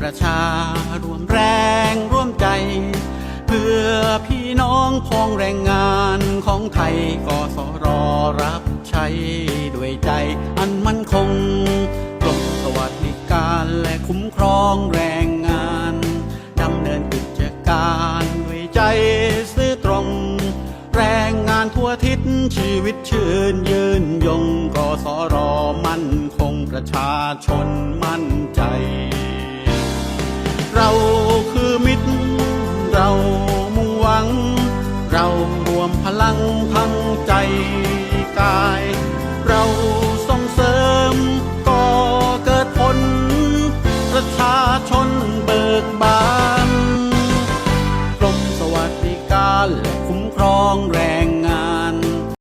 ประชา รวมแรงร่วมใจ เพื่อพี่น้องพ้องแรงงานของไทยกสรรับใช้ด้วยใจอันมั่นคงกรมสวัสดิการและคุ้มครองแรงงานดำเนินกิจการด้วยใจซื่อตรง แรงงานทั่วทิศชีวิตชื่นยืนยงกสรมั่นคงประชาชนมั่นใจ ลังพังใจกาย เราส่งเสริมก่อเกิดผล ประชาชนเบิกบานกรมสวัสดิการและคุ้มครองแรง